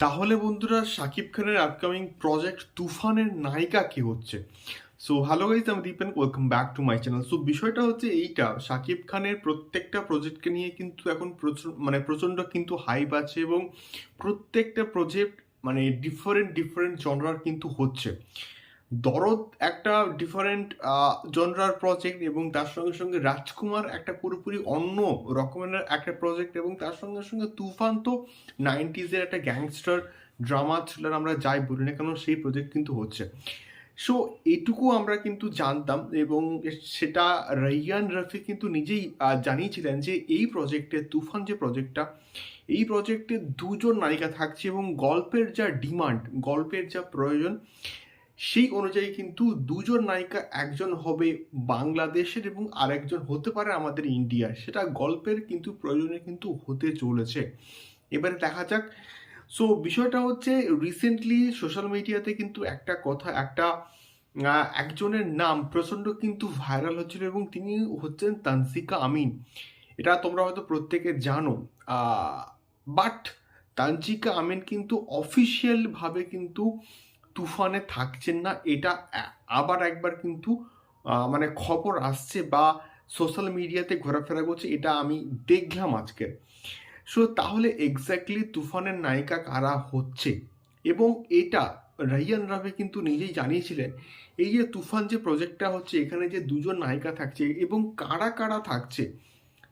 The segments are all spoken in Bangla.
তাহলে বন্ধুরা শাকিব খানের আপকামিং প্রজেক্ট তুফানের নায়িকা কে হচ্ছে? সো হ্যালো গাইজ আমি Dipen welcome back to my channel so বিষয়টা হচ্ছে এইটা শাকিব খানের প্রত্যেকটা প্রজেক্টকে নিয়ে কিন্তু এখন প্রচুর মানে প্রচণ্ড কিন্তু হাইপ আছে এবং প্রত্যেকটা প্রজেক্ট মানে ডিফারেন্ট ডিফারেন্ট জনরার কিন্তু হচ্ছে। দরদ একটা ডিফারেন্ট জনরার প্রজেক্ট এবং তার সঙ্গে সঙ্গে রাজকুমার একটা পুরোপুরি অন্য রকমের একটা প্রজেক্ট এবং তার সঙ্গে সঙ্গে তুফান তো নাইনটিজের একটা গ্যাংস্টার ড্রামা থ্রিলার আমরা যাই বলি না কেন সেই প্রজেক্ট কিন্তু হচ্ছে। সো এটুকু আমরা কিন্তু জানতাম এবং সেটা রাইয়ান রফি কিন্তু নিজেই জানিয়েছিলেন যে এই প্রজেক্টে তুফান যে প্রজেক্টটা এই প্রজেক্টে দুজন নায়িকা থাকছে এবং গল্পের যা ডিমান্ড গল্পের যা প্রয়োজন সেই অনুযায়ী কিন্তু দুজন নায়িকা একজন হবে বাংলাদেশের এবং আরেকজন হতে পারে আমাদের ইন্ডিয়ার সেটা গল্পের কিন্তু প্রয়োজনে কিন্তু হতে চলেছে। এবারে দেখা যাক। সো বিষয়টা হচ্ছে রিসেন্টলি সোশ্যাল মিডিয়াতে কিন্তু একটা কথা, একটা একজনের নাম প্রচণ্ড কিন্তু ভাইরাল হচ্ছিল এবং তিনি হচ্ছেন তানসিকা আমিন। এটা তোমরা হয়তো প্রত্যেকে জানো। বাট তানজিকা আমিন কিন্তু অফিসিয়ালভাবে কিন্তু তুফানে থাকছেন না, এটা আবার একবার কিন্তু মানে খবর আসছে বা সোশ্যাল মিডিয়াতে ঘোরাফেরা করছে, এটা আমি দেখলাম আজকে। সো তাহলে এক্স্যাক্টলি তুফানের নায়িকা কারা হচ্ছে? এবং এটা রাইয়ান রাভে কিন্তু নিজেই জানিয়েছিলেন, এই যে তুফান যে প্রজেক্টটা হচ্ছে, এখানে যে দুজন নায়িকা থাকছে এবং কারা কারা থাকছে,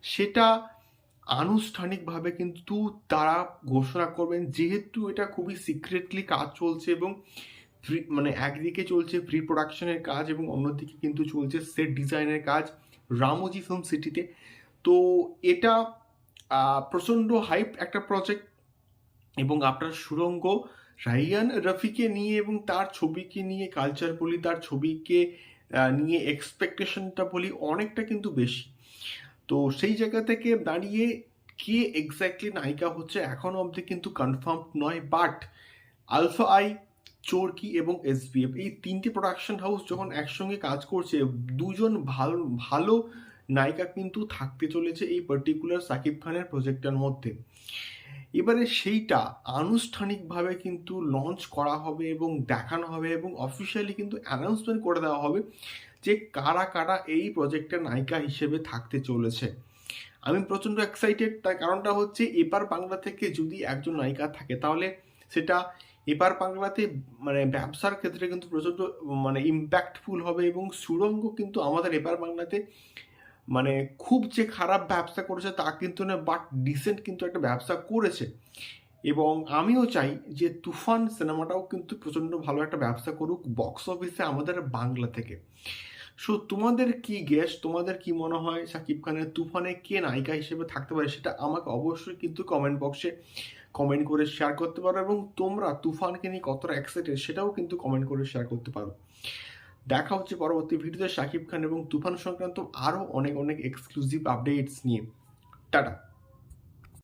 সেটা আনুষ্ঠানিকভাবে কিন্তু তারা ঘোষণা করবেন, যেহেতু এটা খুবই সিক্রেটলি কাজ চলছে এবং pre- মানে একদিকে চলছে প্রি প্রোডাকশনের কাজ এবং অন্যদিকে কিন্তু চলছে সেট ডিজাইনের কাজ রামোজি ফিল্ম সিটিতে তো। এটা প্রচণ্ড হাইপ একটা প্রজেক্ট এবং আপনার সুরঙ্গ রাইয়ান রফিকে নিয়ে এবং তার ছবিকে নিয়ে কালচার বলি, তার ছবিকে নিয়ে এক্সপেকটেশনটা বলি অনেকটা কিন্তু বেশি। তো সেই জায়গা থেকে দাঁড়িয়ে কে এক্স্যাক্টলি নায়িকা হচ্ছে এখন অবধি কিন্তু কনফার্ম নয় বাট আলফা আই, চোরকি এবং এসবিএফ এই তিনটি প্রোডাকশন হাউস যখন একসঙ্গে কাজ করছে, দুজন ভালো ভালো নায়িকা কিন্তু থাকতে চলেছে এই পার্টিকুলার সাকিব খানের প্রজেক্টের মধ্যে। এবারে সেইটা আনুষ্ঠানিকভাবে কিন্তু লঞ্চ করা হবে এবং দেখানো হবে এবং অফিসিয়ালি কিন্তু অ্যানাউন্সমেন্ট করে দেওয়া হবে যে কারা কারা এই প্রজেক্টের নায়িকা হিসেবে থাকতে চলেছে। আমি প্রচণ্ড এক্সাইটেড তার কারণটা হচ্ছে এপার বাংলা থেকে যদি একজন নায়িকা থাকে, তাহলে সেটা এপার বাংলাতে মানে ব্যবসার ক্ষেত্রে কিন্তু প্রচণ্ড মানে ইম্প্যাক্টফুল হবে এবং সুরঙ্গ কিন্তু আমাদের এপার বাংলাতে মানে খুব যে খারাপ ব্যবসা করেছে তা কিন্তু না বাট ডিসেন্ট কিন্তু একটা ব্যবসা করেছে। এবং আমিও চাই যে তুফান সিনেমাটাও কিন্তু প্রচণ্ড ভালো একটা ব্যবসা করুক বক্স অফিসে আমাদের বাংলা থেকে। সো তোমাদের কি গেস তোমাদের কি মনে হয় সাকিব খানের তুফানে কে নায়িকা হিসেবে থাকতে পারে সেটা আমাকে অবশ্যই কিন্তু কমেন্ট বক্সে কমেন্ট করে শেয়ার করতে পারো এবং তোমরা তুফানকে নিয়ে কতটা এক্সাইটেড সেটাও কিন্তু কমেন্ট করে শেয়ার করতে পারো। দেখা হচ্ছে পরবর্তী ভিডিওতে সাকিব খান এবং তুফান সংক্রান্ত আরও অনেক অনেক এক্সক্লুসিভ আপডেটস নিয়ে। টাটা।